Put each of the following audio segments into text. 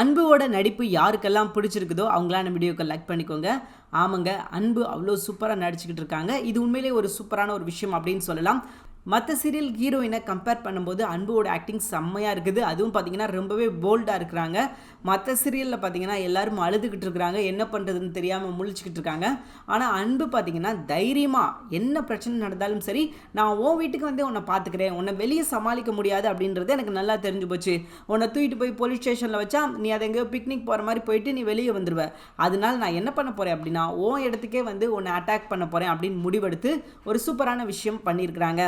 அன்புவோட நடிப்பு யாருக்கெல்லாம் பிடிச்சிருக்குதோ அவங்களாம் நம்ம வீடியோக்கு லைக் பண்ணிக்கோங்க. ஆமாங்க அன்பு அவ்வளோ சூப்பராக நடிச்சுக்கிட்டு இருக்காங்க. இது உண்மையிலேயே ஒரு சூப்பரான ஒரு விஷயம் அப்படின்னு சொல்லலாம். மற்ற சீரியல் ஹீரோயினை கம்பேர் பண்ணும்போது அன்புவோட ஆக்டிங் செம்மையாக இருக்குது. அதுவும் பார்த்தீங்கன்னா ரொம்பவே போல்டாக இருக்கிறாங்க. மற்ற சீரியலில் பார்த்தீங்கன்னா எல்லாரும் அழுதுகிட்டு இருக்கிறாங்க. என்ன பண்ணுறதுன்னு தெரியாமல் முழிச்சுக்கிட்டு இருக்காங்க. ஆனால் அன்பு பார்த்தீங்கன்னா தைரியமாக என்ன பிரச்சனை நடந்தாலும் சரி நான் உன் வீட்டுக்கு வந்து உன்னை பார்த்துக்கிறேன் உன்னை வெளியே சமாளிக்க முடியாது அப்படின்றது எனக்கு நல்லா தெரிஞ்சு போச்சு. உன்னை தூக்கிட்டு போய் போலீஸ் ஸ்டேஷனில் வச்சா நீ அதை எங்கேயோ பிக்னிக் போகிற மாதிரி போயிட்டு நீ வெளியே வந்துடுவ அதனால நான் என்ன பண்ண போகிறேன் அப்படின்னா ஓன் இடத்துக்கே வந்து உன்னை அட்டாக் பண்ண போகிறேன் அப்படின்னு முடிவெடுத்து ஒரு சூப்பரான விஷயம் பண்ணியிருக்கிறாங்க.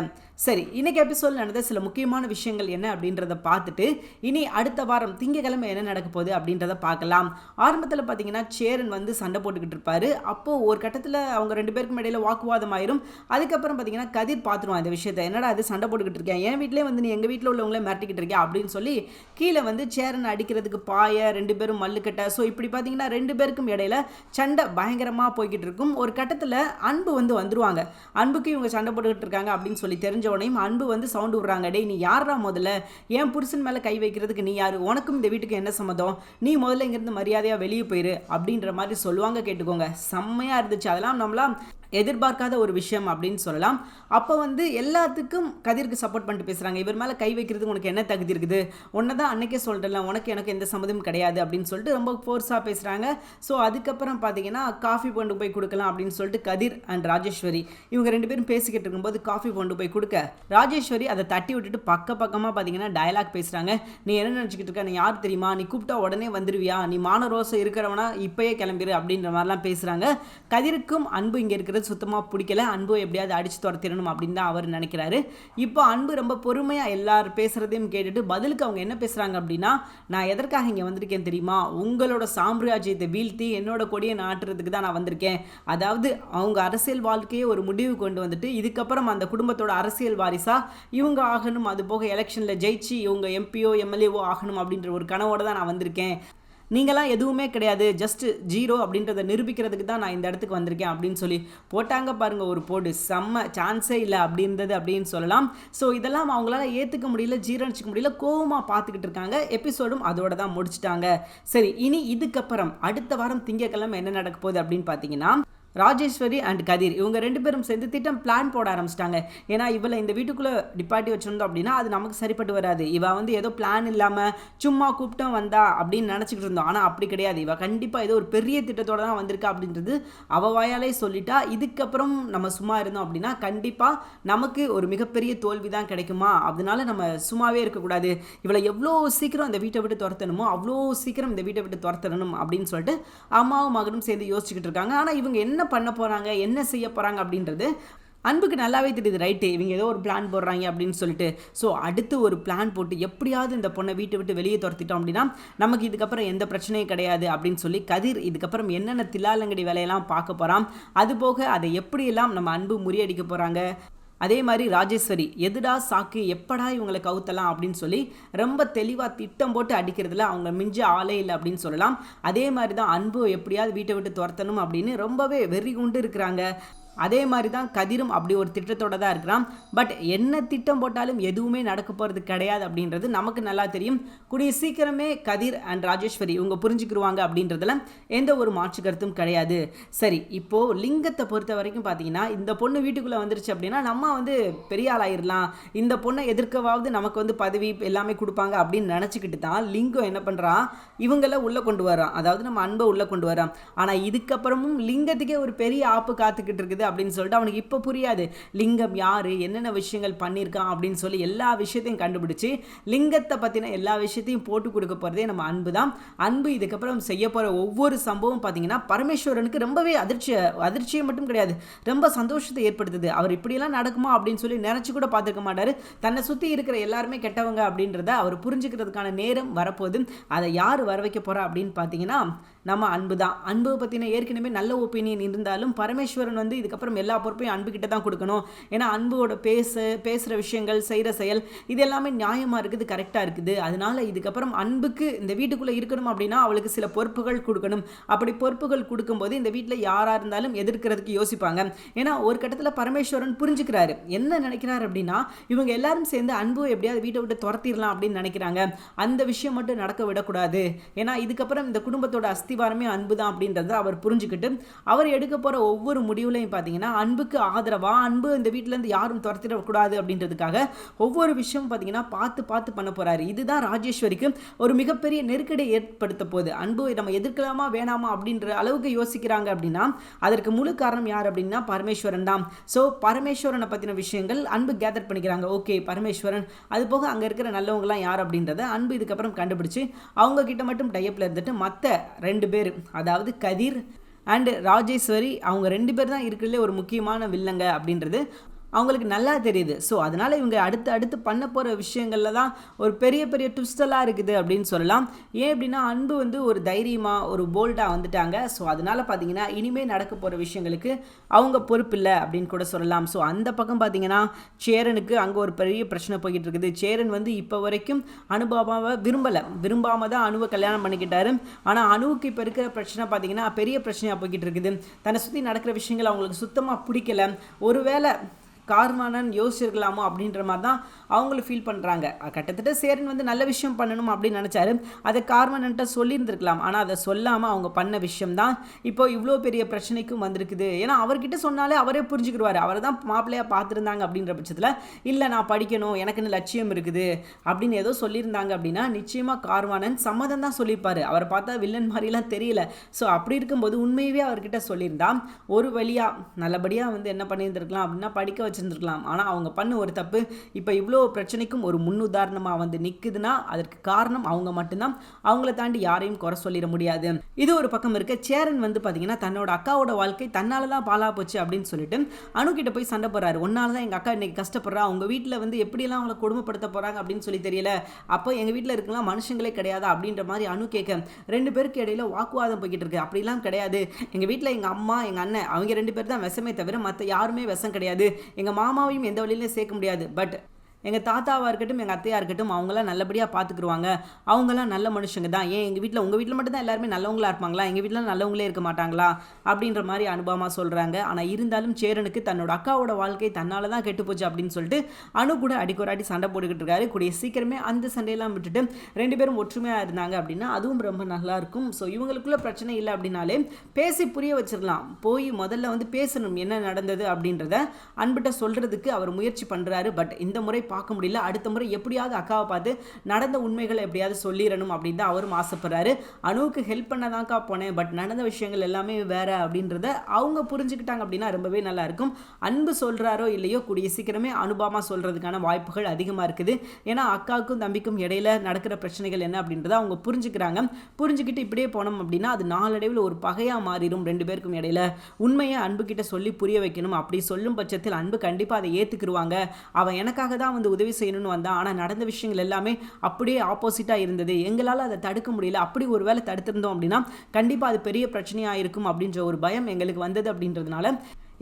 சரி இன்னைக்கு எபிசோட் நடந்த சில முக்கியமான விஷயங்கள் என்ன அப்படின்றத பார்த்துட்டு இனி அடுத்த வாரம் திங்கக்கிழமை என்ன நடக்க போகுது அப்படின்றத பார்க்கலாம். ஆரம்பத்தில் பார்த்தீங்கன்னா சேரன் வந்து சண்டை போட்டுக்கிட்டு இருப்பாரு. அப்போது ஒரு கட்டத்தில் அவங்க ரெண்டு பேருக்கும் இடையில வாக்குவாதம் ஆயிரும். அதுக்கப்புறம் பார்த்தீங்கன்னா கதிர் பார்த்துருவான் இந்த விஷயத்தை. என்னடா அது சண்டை போட்டுக்கிட்டு இருக்கேன் என் வீட்டிலே வந்து நீ எங்கள் வீட்டில் உள்ளவங்களே மிரட்டிக்கிட்டு இருக்கேன் அப்படின்னு சொல்லி கீழே வந்து சேரன் அடிக்கிறதுக்கு பாய ரெண்டு பேரும் மல்லுக்கட்டை ஸோ இப்படி பார்த்தீங்கன்னா ரெண்டு பேருக்கும் இடையில சண்டை பயங்கரமாக போய்கிட்டு இருக்கும். ஒரு கட்டத்தில் அன்பு வந்து வந்துருவாங்க. அன்புக்கு இவங்க சண்டை போட்டுக்கிட்டு இருக்காங்க அப்படின்னு சொல்லி தெரிஞ்ச உடனே அன்பு வந்து சவுண்டு விடுறாங்க. டே நீ யாரா முதல்ல? என் புருஷன் மேலே கை வைக்கிறதுக்கு நீ யார்? உனக்கும் இந்த வீட்டுக்கு என்ன சம்மதம் நீ முதல்ல இங்கேருந்து மரியாதையாக வெளியே போயிரு. அப்படின்ற மாதிரி சொல்லுவாங்க கேட்டுக்கோங்க. செம்மையாக இருந்துச்சு. அதெல்லாம் நம்மளாம் எதிர்பார்க்காத ஒரு விஷயம் அப்படின்னு சொல்லலாம். அப்போ வந்து எல்லாத்துக்கும் கதிருக்கு சப்போர்ட் பண்ணிட்டு பேசுகிறாங்க இவர் மேலே கை வைக்கிறதுக்கு உனக்கு என்ன தகுதி இருக்குது? ஒன்றை தான் அன்னைக்கே சொல்லிட்டல உனக்கு எனக்கு எந்த சம்மதமும் கிடையாது அப்படின்னு சொல்லிட்டு ரொம்ப ஃபோர்ஸாக பேசுகிறாங்க ஸோ அதுக்கப்புறம் பார்த்தீங்கன்னா காஃபி கொண்டு போய் கொடுக்கலாம் அப்படின்னு சொல்லிட்டு கதிர் அண்ட் ராஜேஸ்வரி இவங்க ரெண்டு பேரும் பேசிக்கிட்டு இருக்கும்போது காஃபி கொண்டு போய் கொடுக்க ராஜேஸ்வரி அதை தட்டி விட்டுட்டு பக்க பக்கமாக பார்த்தீங்கன்னா டயலாக் பேசுகிறாங்க நீ என்ன நினச்சிக்கிட்டு இருக்க? நீ யார் தெரியுமா? நீ கூப்பிட்டா உடனே வந்துருவியா? நீ மான ரோசை இருக்கிறவனா? இப்பயே கிளம்பிடு அப்படின்ற மாதிரிலாம் பேசுகிறாங்க கதிருக்கும் அன்பு இங்கே இருக்கிறது சுத்தமாக பிடிக்கல. அன்பு எப்படியாவது அடித்து துரத்திடணும் அப்படின்னு தான் அவர் நினைக்கிறாரு. இப்போ அன்பு ரொம்ப பொறுமையாக எல்லாரும் பேசுகிறதையும் கேட்டுட்டு பதிலுக்கு அவங்க என்ன பேசுகிறாங்க அப்படின்னா நான் எதற்காக இங்கே வந்திருக்கேன் தெரியுமா? உங்களோட சாம்ராஜ்யத்தை வீழ்த்தி என்னோட கொடியை நாட்டுறதுக்கு தான் நான் வந்திருக்கேன். அதாவது அவங்க அரசியல் வாழ்க்கையை ஒரு முடிவு கொண்டு வந்துட்டு இதுக்கப்புறம் அந்த குடும்பத்தோட அரசியல் வாரிசா இவங்க ஆகணும். அது போக எலெக்ஷனில் ஜெயிச்சு இவங்க எம்பிஓ எம்எல்ஏஓ ஆகணும் அப்படின்ற ஒரு கனவோட தான் நான் வந்திருக்கேன். நீங்களாம் எதுவுமே கிடையாது ஜஸ்ட் ஜீரோ அப்படின்றத நிரூபிக்கிறதுக்கு தான் நான் இந்த இடத்துக்கு வந்திருக்கேன் அப்படின்னு சொல்லி போட்டாங்க பாருங்கள் ஒரு போடு. செம்ம சான்ஸே இல்லை அப்படின்றது அப்படின்னு சொல்லலாம். ஸோ இதெல்லாம் அவங்களால ஏற்றுக்க முடியல ஜீரணிச்சிக்க முடியல கோவமாக பார்த்துக்கிட்டு இருக்காங்க. எபிசோடும் அதோட தான் முடிச்சிட்டாங்க. சரி இனி இதுக்கப்புறம் அடுத்த வாரம் திங்கக்கிழமை என்ன நடக்க போகுது அப்படின்னு பார்த்தீங்கன்னா ராஜேஸ்வரி அண்ட் கதிர். இவங்க ரெண்டு பேரும் சேர்ந்து திட்டம் பிளான் போட ஆரம்பிச்சிட்டாங்க. ஏன்னா இவளை இந்த வீட்டுக்குள்ளே டிப்பாட்டி வச்சிருந்தோம் அப்படின்னா அது நமக்கு சரிப்பட்டு வராது. இவள் வந்து ஏதோ பிளான் இல்லாமல் சும்மா கூப்பிட்டோம் வந்தா அப்படின்னு நினச்சிக்கிட்டு இருந்தோம். ஆனால் அப்படி கிடையாது. இவள் கண்டிப்பாக ஏதோ ஒரு பெரிய திட்டத்தோட தான் வந்திருக்கா அப்படின்றது அவ வாயாலே சொல்லிட்டா. இதுக்கப்புறம் நம்ம சும்மா இருந்தோம் அப்படின்னா கண்டிப்பாக நமக்கு ஒரு மிகப்பெரிய தோல்வி தான் கிடைக்குமா? அதனால நம்ம சும்மாவே இருக்கக்கூடாது. இவளை எவ்வளோ சீக்கிரம் இந்த வீட்டை விட்டு துரத்தணுமோ அவ்வளோ சீக்கிரம் இந்த வீட்டை விட்டு துரத்தணும் அப்படின்னு சொல்லிட்டு அம்மாவும் மகனும் சேர்ந்து யோசிச்சுக்கிட்டு இருக்காங்க. ஆனால் இவங்க என்ன பண்ண போகிறாங்க என்ன செய்ய போகிறாங்க அப்படின்றது அன்புக்கு நல்லாவே தெரியுது ரைட்டு இவங்க ஏதோ ஒரு பிளான் போடுறாங்க அப்படின்னு சொல்லிட்டு. ஸோ அடுத்து ஒரு பிளான் போட்டு எப்படியாவது இந்த பொண்ணை வீட்டை விட்டு வெளியே துரத்திட்டோம் அப்படின்னா நமக்கு இதுக்கப்புறம் எந்த பிரச்சனையும் கிடையாது அப்படின்னு சொல்லி கதிர் இதுக்கப்புறம் என்னென்ன தில்லாலங்கடி வேலையெல்லாம் பார்க்க போகிறான் அது போக அதை எப்படியெல்லாம் நம்ம அன்பு முறியடிக்க போகிறாங்க அதே மாதிரி ராஜேஸ்வரி எதுடா சாக்கு? எப்படா இவங்களை கவுத்தலாம்? அப்படின்னு சொல்லி ரொம்ப தெளிவாக திட்டம் போட்டு அடிக்கிறதுல அவங்க மிஞ்ச ஆளே இல்லை அப்படின்னு சொல்லலாம். அதே மாதிரி தான் அன்பு எப்படியாவது வீட்டை விட்டு துரத்தணும் அப்படின்னு ரொம்பவே வெறி கொண்டு இருக்கிறாங்க. அதே மாதிரி தான் கதிரும் அப்படி ஒரு திட்டத்தோட தான் இருக்கிறான். பட் என்ன திட்டம் போட்டாலும் எதுவுமே நடக்க போகிறது கிடையாது அப்படின்றது நமக்கு நல்லா தெரியும். கூடிய சீக்கிரமே கதிர் அண்ட் ராஜேஸ்வரி இவங்க புரிஞ்சுக்கிருவாங்க அப்படின்றதுல எந்த ஒரு மாற்று கருத்தும் கிடையாது. சரி இப்போது லிங்கத்தை பொறுத்த வரைக்கும் பார்த்தீங்கன்னா இந்த பொண்ணு வீட்டுக்குள்ளே வந்துருச்சு அப்படின்னா நம்ம வந்து பெரிய ஆளாயிரலாம். இந்த பொண்ணை எதிர்க்கவாவது நமக்கு வந்து பதவி எல்லாமே கொடுப்பாங்க அப்படின்னு நினச்சிக்கிட்டு தான் லிங்கம் என்ன பண்ணுறான் இவங்கள உள்ளே கொண்டு வரான் அதாவது நம்ம அன்பை உள்ளே கொண்டு வரான் ஆனால் இதுக்கப்புறமும் லிங்கத்துக்கே ஒரு பெரிய ஆப்பு காத்துக்கிட்டு இருக்குது அப்படின்னு சொல்லிட்டு அவனுக்கு இப்போ புரியாது. லிங்கம் யார்? என்னென்ன விஷயங்கள் பண்ணியிருக்கான் அப்படின்னு சொல்லி எல்லா விஷயத்தையும் கண்டுபிடிச்சி லிங்கத்தை பற்றின எல்லா விஷயத்தையும் போட்டு கொடுக்க போகிறதே நம்ம அன்பு தான் அன்பு இதுக்கப்புறம் செய்ய போகிற ஒவ்வொரு சம்பவம் பார்த்தீங்கன்னா பரமேஸ்வரனுக்கு ரொம்பவே அதிர்ச்சி அதிர்ச்சியை மட்டும் கிடையாது. ரொம்ப சந்தோஷத்தை ஏற்படுத்துது. அவர் இப்படியெல்லாம் நடக்குமா அப்படின்னு சொல்லி நினச்சி கூட பார்த்துருக்க மாட்டார். தன்னை சுற்றி இருக்கிற எல்லாருமே கெட்டவங்க அப்படின்றத அவர் புரிஞ்சுக்கிறதுக்கான நேரம் வரப்போகுது. அதை யார் வர வைக்க போகிறா அப்படின்னு பார்த்தீங்கன்னா நம்ம அன்பு தான் அன்பு பற்றின ஏற்கனவே நல்ல ஒப்பீனியன் இருந்தாலும் பரமேஸ்வரன் வந்து இதுக்கு அதுக்கப்புறம் எல்லா பொறுப்பையும் அன்பு கிட்ட தான் கொடுக்கணும். ஏன்னா அன்போட பேச பேசுகிற விஷயங்கள் செய்கிற செயல் இது எல்லாமே நியாயமாக இருக்குது கரெக்டாக இருக்குது. அதனால இதுக்கப்புறம் அன்புக்கு இந்த வீட்டுக்குள்ளே இருக்கணும் அப்படின்னா அவளுக்கு சில பொறுப்புகள் கொடுக்கணும். அப்படி பொறுப்புகள் கொடுக்கும்போது இந்த வீட்டில் யாராக இருந்தாலும் எதிர்க்கிறதுக்கு யோசிப்பாங்க. ஏன்னா ஒரு கட்டத்தில் பரமேஸ்வரன் புரிஞ்சுக்கிறாரு. என்ன நினைக்கிறாரு அப்படின்னா இவங்க எல்லாரும் சேர்ந்து அன்பு எப்படியாவது வீட்டை விட்டு துரத்திடலாம் அப்படின்னு நினைக்கிறாங்க. அந்த விஷயம் மட்டும் நடக்க விடக்கூடாது. ஏன்னா இதுக்கப்புறம் இந்த குடும்பத்தோட அஸ்திவாரமே அன்பு தான் அப்படின்றத அவர் புரிஞ்சுக்கிட்டு அவர் எடுக்க போகிற ஒவ்வொரு முடிவுலையும் பார்த்தீங்கன்னா அன்புக்கு ஆதரவாக அன்பு இந்த வீட்டிலேருந்து யாரும் துரத்திடக்கூடாது அப்படின்றதுக்காக ஒவ்வொரு விஷயமும் பார்த்தீங்கன்னா பார்த்து பார்த்து பண்ண போகிறாரு இதுதான் ராஜேஸ்வரிக்கு ஒரு மிகப்பெரிய நெருக்கடியை ஏற்படுத்த போகுது. அன்பு நம்ம எதிர்க்கலாமா வேணாமா அப்படின்ற அளவுக்கு யோசிக்கிறாங்க அப்படின்னா அதற்கு முழு காரணம் யார் அப்படின்னா பரமேஸ்வரன் தான். ஸோ பரமேஸ்வரனை பற்றின விஷயங்கள் அன்பு கேதர் பண்ணிக்கிறாங்க. ஓகே பரமேஸ்வரன். அது போக அங்கே இருக்கிற நல்லவங்களாம் யார் அப்படின்றத அன்பு இதுக்கப்புறம் கண்டுபிடிச்சு அவங்க கிட்ட மட்டும் டைப்பில் இருந்துட்டு மற்ற ரெண்டு பேர் அதாவது கதிர் அண்டு ராஜேஸ்வரி அவங்க ரெண்டு பேர் தான் இருக்கிறதுலே ஒரு முக்கியமான வில்லங்க அப்படின்றது அவங்களுக்கு நல்லா தெரியுது. ஸோ அதனால் இவங்க அடுத்து அடுத்து பண்ண போகிற விஷயங்களில் தான் ஒரு பெரிய பெரிய ட்விஸ்டெல்லாம் இருக்குது அப்படின்னு சொல்லலாம். ஏன் அப்படின்னா அன்பு வந்து ஒரு தைரியமாக ஒரு போல்டாக வந்துட்டாங்க. ஸோ அதனால் பார்த்தீங்கன்னா இனிமேல் நடக்க போகிற விஷயங்களுக்கு அவங்க பொறுப்பில்லை அப்படின்னு கூட சொல்லலாம். ஸோ அந்த பக்கம் பார்த்தீங்கன்னா சேரனுக்கு அங்கே ஒரு பெரிய பிரச்சனை போய்கிட்டு இருக்குது. சேரன் வந்து இப்போ வரைக்கும் அனுபவமாக விரும்பலை. விரும்பாமல் தான் அணுவை கல்யாணம் பண்ணிக்கிட்டாரு. ஆனால் அணுவுக்கு இப்போ இருக்கிற பிரச்சனை பார்த்தீங்கன்னா பெரிய பிரச்சனையாக போய்கிட்டு இருக்குது. தன்னை சுற்றி நடக்கிற விஷயங்கள் அவங்களுக்கு சுத்தமாக பிடிக்கல. ஒருவேளை கார்மானன் யோசிச்சிருக்கலாமோ அப்படின்ற மாதிரி தான் அவங்களும் ஃபீல் பண்ணுறாங்க கிட்டத்தட்ட சேரன் வந்து நல்ல விஷயம் பண்ணணும் அப்படின்னு நினச்சாரு. அதை கார்மனன்ட்ட சொல்லியிருந்திருக்கலாம். ஆனால் அதை சொல்லாமல் அவங்க பண்ண விஷயம் தான் இப்போ இவ்வளோ பெரிய பிரச்சனைக்கும் வந்திருக்குது. ஏன்னா அவர்கிட்ட சொன்னாலே அவரே புரிஞ்சுக்கிடுவார். அவரை தான் மாப்பிள்ளையாக பார்த்துருந்தாங்க அப்படின்ற பட்சத்தில் இல்லை நான் படிக்கணும். எனக்குன்னு லட்சியம் இருக்குது. அப்படின்னு ஏதோ சொல்லியிருந்தாங்க அப்படின்னா நிச்சயமாக கார்வானன் சம்மதம் தான் சொல்லியிருப்பார். அவரை பார்த்தா வில்லன் மாதிரிலாம் தெரியல. ஸோ அப்படி இருக்கும்போது உண்மையவே அவர்கிட்ட சொல்லியிருந்தா ஒரு வழியாக நல்லபடியாக வந்து என்ன பண்ணியிருந்திருக்கலாம் அப்படின்னா படிக்க வச்சு வச்சுருந்துருக்கலாம். ஆனால் அவங்க பண்ண ஒரு தப்பு இப்போ இவ்வளோ பிரச்சனைக்கும் ஒரு முன்னுதாரணமாக வந்து நிற்குதுன்னா அதற்கு காரணம் அவங்க மட்டும்தான். அவங்கள தாண்டி யாரையும் குறை சொல்லிட முடியாது. இது ஒரு பக்கம் இருக்க. சேரன் வந்து பார்த்தீங்கன்னா தன்னோட அக்காவோட வாழ்க்கை தன்னால தான் பாலா போச்சு அப்படின்னு சொல்லிட்டு அணுக்கிட்ட போய் சண்டை போடுறாரு. ஒன்னால தான் எங்கள் அக்கா இன்னைக்கு கஷ்டப்படுறா. அவங்க வீட்டில் வந்து எப்படியெல்லாம் அவங்கள கொடுமைப்படுத்த போகிறாங்க அப்படின்னு சொல்லி தெரியல. அப்போ எங்கள் வீட்டில் இருக்கலாம் மனுஷங்களே கிடையாது அப்படின்ற மாதிரி அணு கேட்க ரெண்டு பேருக்கு இடையில வாக்குவாதம் போய்கிட்டு இருக்கு. அப்படிலாம் கிடையாது. எங்கள் வீட்டில் எங்கள் அம்மா எங்கள் அண்ணன் அவங்க ரெண்டு பேர் தான் விஷமே தவிர மற்ற யாருமே விஷம் கிடையாது. எங்கள் மாமாவையும் எந்த வழியிலையும் சேர்க்க முடியாது. பட் எங்கள் தாத்தாவாக இருக்கட்டும் எங்கள் அத்தையாக இருக்கட்டும் அவங்களாம் நல்லபடியாக பார்த்துக்குருவாங்க அவங்களாம் நல்ல மனுஷங்க தான். ஏன் எங்கள் வீட்டில் உங்கள் வீட்டில் மட்டும் தான் எல்லாருமே நல்லவங்களா இருப்பாங்களா? எங்கள் வீட்டில் நல்லவங்களே இருக்க மாட்டாங்களா? அப்படின்ற மாதிரி அனுபவமாக சொல்கிறாங்க ஆனால் இருந்தாலும் சேரனுக்கு தன்னோட அக்காவோட வாழ்க்கை தன்னால் தான் கெட்டு போச்சு அப்படின்னு சொல்லிட்டு அணு கூட அடிக்கொராடி சண்டை போட்டுக்கிட்டு இருக்காரு. கூடிய சீக்கிரமே அந்த சண்டையெல்லாம் விட்டுட்டு ரெண்டு பேரும் ஒற்றுமையாக இருந்தாங்க அப்படின்னா அதுவும் ரொம்ப நல்லா இருக்கும். ஸோ இவங்களுக்குள்ள பிரச்சனை இல்லை அப்படின்னாலே பேசி புரிய வச்சிடலாம் போய் முதல்ல வந்து பேசணும் என்ன நடந்தது அப்படின்றத அன்பிட்ட சொல்கிறதுக்கு அவர் முயற்சி பண்ணுறாரு பட் இந்த முறை பா பார்க்க முடியல. அடுத்த முறை எப்படியாவது அக்காவை பார்த்து நடந்த உண்மைகளை எப்படியாவது சொல்லிடணும் அப்படின்னு தான் அவரும் ஆசைப்படுறாரு. அணுவுக்கு ஹெல்ப் பண்ண தான்க்கா போனேன். பட் நடந்த விஷயங்கள் எல்லாமே வேற அப்படின்றத அவங்க புரிஞ்சுக்கிட்டாங்க அப்படின்னா ரொம்பவே நல்லா இருக்கும். அன்பு சொல்கிறாரோ இல்லையோ கூடிய சீக்கிரமே அனுபவமாக சொல்கிறதுக்கான வாய்ப்புகள் அதிகமாக இருக்குது. ஏன்னா அக்காவுக்கும் தம்பிக்கும் இடையில நடக்கிற பிரச்சனைகள் என்ன அப்படின்றத அவங்க புரிஞ்சுக்கிறாங்க. புரிஞ்சுக்கிட்டு இப்படியே போனோம் அப்படின்னா அது நாளடைவில் ஒரு பகையாக மாறிடும் ரெண்டு பேருக்கும் இடையில. உண்மையை அன்பு கிட்ட சொல்லி புரிய வைக்கணும். அப்படி சொல்லும் பட்சத்தில் அன்பு கண்டிப்பாக அதை ஏற்றுக்குருவாங்க அவன் எனக்காக தான் வந்து உதவி செய்யணும்னு வந்தான் ஆனால் நடந்த விஷயங்கள் எல்லாமே அப்படியே ஆப்போசிட்டாக இருந்தது. எங்களால் அதை தடுக்க முடியல. அப்படி ஒரு வேளை தடுத்திருந்தோம் அப்படின்னா கண்டிப்பாக அது பெரிய பிரச்சனையாக இருக்கும் அப்படின்ற ஒரு பயம் எங்களுக்கு வந்தது அப்படின்றதுனால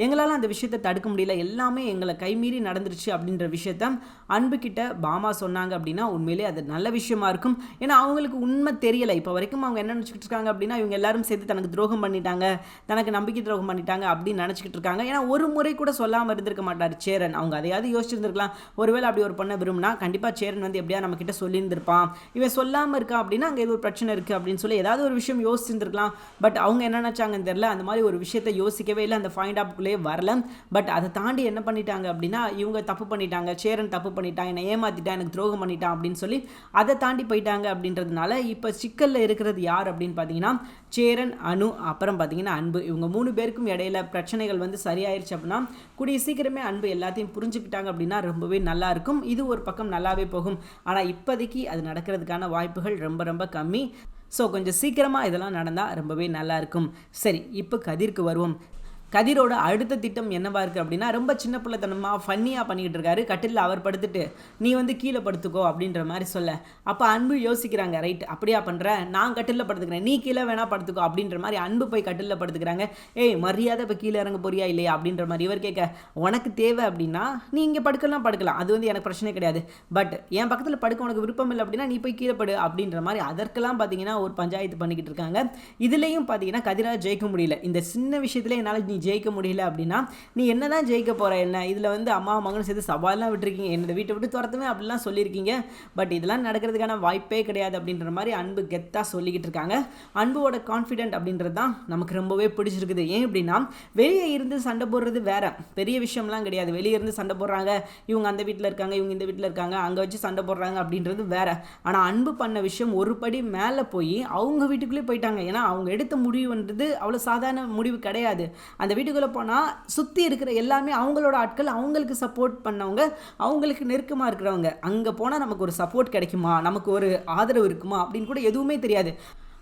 எங்களால் அந்த விஷயத்தை தடுக்க முடியல. எல்லாமே எங்களை கைமீறி நடந்துருச்சு அப்படின்ற விஷயத்த அன்புக்கிட்ட பாமா சொன்னாங்க அப்படின்னா உண்மையிலே அது நல்ல விஷயமா இருக்கும். ஏன்னா அவங்களுக்கு உண்மை தெரியலை. இப்போ வரைக்கும் அவங்க என்ன நினச்சிக்கிட்டு இருக்காங்க அப்படின்னா இவங்க எல்லாரும் சேர்த்து தனக்கு துரோகம் பண்ணிட்டாங்க தனக்கு நம்பிக்கை துரோகம் பண்ணிட்டாங்க அப்படின்னு நினச்சிக்கிட்டு இருக்காங்க. ஏன்னா ஒரு முறை கூட சொல்லாமல் இருந்திருக்க மாட்டார் சேரன். அவங்க அதையாவது யோசிச்சிருந்துருக்கலாம். ஒருவேளை அப்படி ஒரு பண்ண விரும்பினா கண்டிப்பாக சேரன் வந்து எப்படியா நம்ம கிட்ட சொல்லியிருந்திருப்பான். இவன் சொல்லாமல் இருக்கான் அப்படின்னா அங்கே ஏதோ ஒரு பிரச்சனை இருக்குது அப்படின்னு சொல்லி ஏதாவது ஒரு விஷயம் யோசிச்சிருந்துருக்கலாம். பட் அவங்க என்ன நினச்சாங்கன்னு தெரியல. அந்த மாதிரி ஒரு விஷயத்தை யோசிக்கவே இல்லை. அந்த ஃபைண்ட் அப் உள்ளே வரல. பட் அதை தாண்டி என்ன பண்ணிட்டாங்க அப்படின்னா இவங்க தப்பு பண்ணிட்டாங்க சேரன் தப்பு பண்ணிட்டான் என்னை ஏமாத்திட்டான் எனக்கு துரோகம் பண்ணிட்டான் அப்படின்னு சொல்லி அதை தாண்டி போயிட்டாங்க அப்படின்றதுனால இப்போ சிக்கலில் இருக்கிறது யார் அப்படின்னு பார்த்தீங்கன்னா சேரன் அணு அப்புறம் பார்த்தீங்கன்னா அன்பு. இவங்க மூணு பேருக்கும் இடையில பிரச்சனைகள் வந்து சரியாயிருச்சு அப்படின்னா கூடிய சீக்கிரமே அன்பு எல்லாத்தையும் புரிஞ்சுக்கிட்டாங்க அப்படின்னா ரொம்பவே நல்லா இருக்கும். இது ஒரு பக்கம் நல்லாவே போகும். ஆனால் இப்போதைக்கு அது நடக்கிறதுக்கான வாய்ப்புகள் ரொம்ப ரொம்ப கம்மி. ஸோ கொஞ்சம் சீக்கிரமாக இதெல்லாம் நடந்தால் ரொம்பவே நல்லா இருக்கும். சரி இப்போ கதிர்க்கு வருவோம். கதிரோட அடுத்த திட்டம் என்னவா இருக்குது அப்படின்னா ரொம்ப சின்ன பிள்ளைத்தனமாக ஃபன்னியாக பண்ணிக்கிட்டு இருக்காரு கட்டிலில் அவர் படுத்துட்டு நீ வந்து கீழே படுத்துக்கோ அப்படின்ற மாதிரி சொல்ல. அப்போ அன்பு யோசிக்கிறாங்க ரைட் அப்படியா பண்ணுற நான் கட்டிலில் படுத்துக்கிறேன். நீ கீழே வேணா படுத்துக்கோ அப்படின்ற மாதிரி அன்பு போய் கட்டிலில் படுத்துக்கிறாங்க. ஏய் மரியாதை இப்போ கீழே இறங்க போறியா இல்லையா? அப்படின்ற மாதிரி இவர் கேட்க உனக்கு தேவை அப்படின்னா நீ இங்கே படுக்கலாம் படுக்கலாம். அது வந்து எனக்கு பிரச்சனை கிடையாது. பட் என் பக்கத்தில் படுக்க உனக்கு விருப்பம் இல்லை அப்படின்னா நீ போய் கீழே படு அப்படின்ற மாதிரி அதற்கெல்லாம் பார்த்தீங்கன்னா ஒரு பஞ்சாயத்து பண்ணிக்கிட்டு இருக்காங்க இதுலேயும் பார்த்தீங்கன்னா கதிராக ஜெயிக்க முடியல. இந்த சின்ன விஷயத்துல என்னால் நீ நீ ஜெயிக்க முடியல அப்படின்னா நீ என்ன தான் ஜெயிக்க போகிற என்ன? இதில் வந்து அம்மா மகனும் சேர்த்து சவால்லாம் விட்டுருக்கீங்க. என்னோட வீட்டை விட்டு துரத்துமே அப்படிலாம் சொல்லியிருக்கீங்க. பட் இதெல்லாம் நடக்கிறதுக்கான வாய்ப்பே கிடையாது அப்படின்ற மாதிரி அன்பு கெத்தாக சொல்லிக்கிட்டு இருக்காங்க. அன்புவோட கான்ஃபிடென்ட் அப்படின்றது தான் நமக்கு ரொம்பவே பிடிச்சிருக்குது. ஏன் அப்படின்னா வெளியே இருந்து சண்டை போடுறது வேற. பெரிய விஷயம்லாம் கிடையாது. வெளியே இருந்து சண்டை போடுறாங்க. இவங்க அந்த வீட்டில் இருக்காங்க இவங்க இந்த வீட்டில் இருக்காங்க அங்கே வச்சு சண்டை போடுறாங்க அப்படின்றது வேறு. ஆனால் அன்பு பண்ண விஷயம் ஒரு படி மேலே போய் அவங்க வீட்டுக்குள்ளே போயிட்டாங்க. ஏன்னா அவங்க எடுத்த முடிவுன்றது அவ்வளோ சாதாரண முடிவு கிடையாது. அந்த வீட்டுக்குள்ளே போனால் சுற்றி இருக்கிற எல்லாமே அவங்களோட ஆட்கள் அவங்களுக்கு சப்போர்ட் பண்ணவங்க அவங்களுக்கு நெருக்கமாக இருக்கிறவங்க. அங்கே போனால் நமக்கு ஒரு சப்போர்ட் கிடைக்குமா? நமக்கு ஒரு ஆதரவு இருக்குமா? அப்படின்னு கூட எதுவுமே தெரியாது.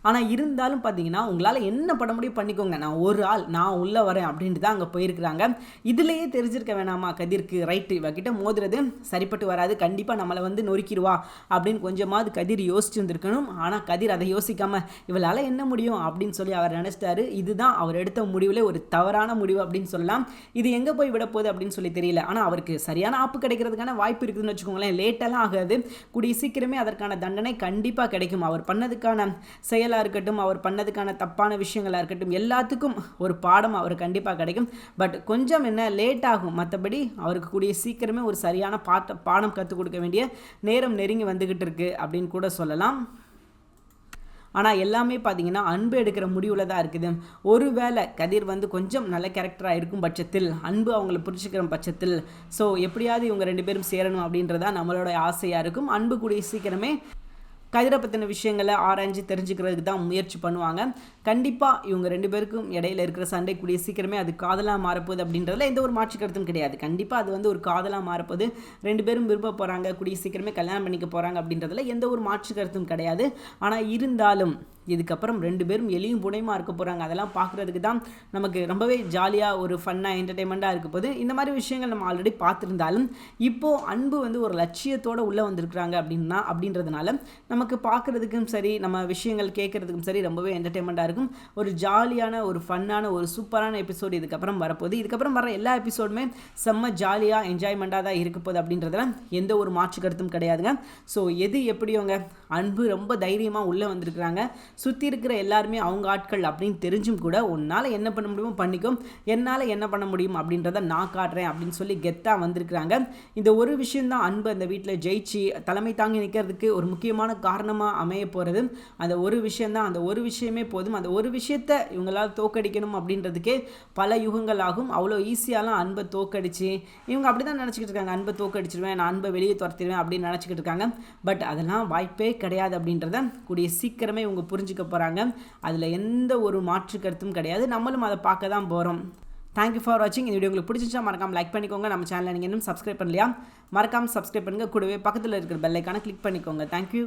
ஆனால் இருந்தாலும் பார்த்தீங்கன்னா உங்களால் என்ன பண்ண முடியும் பண்ணிக்கோங்க. நான் ஒரு ஆள் நான் உள்ளே வரேன் அப்படின்ட்டு தான் அங்கே போயிருக்கிறாங்க. இதுலேயே தெரிஞ்சிருக்க வேணாமா கதிர்க்கு? ரைட்டு இவகிட்ட மோதுறது சரிப்பட்டு வராது. கண்டிப்பாக நம்மளை வந்து நொறுக்கிடுவா அப்படின்னு கொஞ்சமாவது கதிர் யோசிச்சு வந்திருக்கணும். ஆனால் கதிர் அதை யோசிக்காமல் இவளால் என்ன முடியும்? அப்படின்னு சொல்லி அவர் நினச்சிட்டாரு. இதுதான் அவர் எடுத்த முடிவில் ஒரு தவறான முடிவு அப்படின்னு சொல்லலாம். இது எங்கே போய் விட போகுது அப்படின்னு சொல்லி தெரியல. ஆனால் அவருக்கு சரியான ஆப்பு கிடைக்கிறதுக்கான வாய்ப்பு இருக்குதுன்னு வச்சுக்கோங்களேன். லேட்டெல்லாம் ஆகாது. கூடிய சீக்கிரமே அதற்கான தண்டனை கண்டிப்பாக கிடைக்கும். அவர் பண்ணதுக்கான செயல் செயலாக இருக்கட்டும் அவர் பண்ணதுக்கான தப்பான விஷயங்களாக இருக்கட்டும் எல்லாத்துக்கும் ஒரு பாடம் அவர் கண்டிப்பாக கிடைக்கும். பட் கொஞ்சம் என்ன லேட் ஆகும். மற்றபடி அவருக்கு கூடிய சீக்கிரமே ஒரு சரியான பாட்ட பாடம் கற்றுக் கொடுக்க வேண்டிய நேரம் நெருங்கி வந்துக்கிட்டு இருக்கு அப்படின்னு கூட சொல்லலாம். ஆனால் எல்லாமே பார்த்தீங்கன்னா அன்பு எடுக்கிற முடிவில் தான் இருக்குது. ஒருவேளை கதிர் வந்து கொஞ்சம் நல்ல கேரக்டராக இருக்கும் பட்சத்தில் அன்பு அவங்கள புரிச்சுக்கிற பட்சத்தில் ஸோ எப்படியாவது இவங்க ரெண்டு பேரும் சேரணும் அப்படின்றதான் நம்மளோட ஆசையாக இருக்கும். அன்பு கூடிய சீக்கிரமே கதிரை பற்றின விஷயங்களை ஆராய்ஞ்சு தெரிஞ்சுக்கிறதுக்கு தான் முயற்சி பண்ணுவாங்க. கண்டிப்பாக இவங்க ரெண்டு பேருக்கும் இடையில இருக்கிற சண்டை கூடிய சீக்கிரமே அது காதலாக மாறப்போகுது அப்படின்றதுல எந்த ஒரு மாற்று கருத்தும் கிடையாது. கண்டிப்பாக அது வந்து ஒரு காதலாக மாறப்போகுது. ரெண்டு பேரும் விரும்ப போகிறாங்க கூடிய சீக்கிரமே கல்யாணம் பண்ணிக்க போகிறாங்க அப்படின்றதுல எந்த ஒரு மாற்று கருத்தும் கிடையாது. ஆனால் இருந்தாலும் இதுக்கப்புறம் ரெண்டு பேரும் எளியும் புனையுமா இருக்க போகிறாங்க அதெல்லாம் பார்க்குறதுக்கு தான் நமக்கு ரொம்பவே ஜாலியாக ஒரு ஃபன்னாக என்டர்டைன்மெண்ட்டாக இருக்க போது இந்த மாதிரி விஷயங்கள் நம்ம ஆல்ரெடி பார்த்துருந்தாலும் இப்போது அன்பு வந்து ஒரு லட்சியத்தோடு உள்ளே வந்திருக்கிறாங்க அப்படின்னா அப்படின்றதுனால நமக்கு பார்க்குறதுக்கும் சரி நம்ம விஷயங்கள் கேட்குறதுக்கும் சரி ரொம்பவே என்டர்டைன்மெண்ட்டாக இருக்கும். ஒரு ஜாலியான ஒரு ஃபன்னான ஒரு சூப்பரான எபிசோடு இதுக்கப்புறம் வரப்போகுது. இதுக்கப்புறம் வர எல்லா எபிசோடுமே செம்ம ஜாலியாக என்ஜாய்மெண்ட்டாக தான் இருக்க போகுது அப்படின்றதுல எந்த ஒரு மாற்று கருத்தும் கிடையாதுங்க. ஸோ எது எப்படியோங்க? அன்பு ரொம்ப தைரியமாக உள்ளே வந்திருக்கிறாங்க. சுற்றி இருக்கிற எல்லாருமே அவங்க ஆட்கள் அப்படின்னு தெரிஞ்சும் கூட உன்னால் என்ன பண்ண முடியுமோ பண்ணிக்கோ. என்னால் என்ன பண்ண முடியும் அப்படின்றத நான் காட்டுறேன் அப்படின்னு சொல்லி கெத்தாக வந்திருக்கிறாங்க. இந்த ஒரு விஷயந்தான் அன்பு அந்த வீட்டில் ஜெயிச்சு தலைமை தாங்கி நிற்கிறதுக்கு ஒரு முக்கியமான காரணமாக அமைய போகிறது அந்த ஒரு விஷயந்தான் அந்த ஒரு விஷயமே போதும். அந்த ஒரு விஷயத்தை இவங்களால் தோக்கடிக்கணும் அப்படின்றதுக்கே பல யுகங்கள் ஆகும். அவ்வளோ ஈஸியாலாம் அன்பை தோக்கடிச்சு இவங்க அப்படி தான் நினச்சிக்கிட்டு இருக்காங்க. அன்பை தோக்கடிச்சிருவேன் நான் அன்பை வெளியே துரத்திடுவேன் அப்படின்னு நினச்சிக்கிட்டு இருக்காங்க. பட் அதெல்லாம் வாய்ப்பே கிடையாது அப்படின்றத கூடிய சீக்கிரமே இவங்க புரிஞ்சுக்க போகிறாங்க அதில் எந்த ஒரு மாற்று கருத்தும் கிடையாது. நம்மளும் அதை பார்க்க தான் போகிறோம் தேங்க்யூ ஃபார் வாட்சிங் இந்த வீடியோ உங்களுக்கு பிடிச்சிச்சா மறக்காம லைக் பண்ணிக்கோங்க. நம்ம சேனலை நீங்கள் இன்னும் சப்ஸ்கிரைப் பண்ணலையா? மறக்காமல் சப்ஸ்கிரைப் பண்ணுங்கள் கூடவே பக்கத்தில் இருக்கிற பெல்லைக்கான கிளிக் பண்ணிக்கோங்க. தேங்க்யூ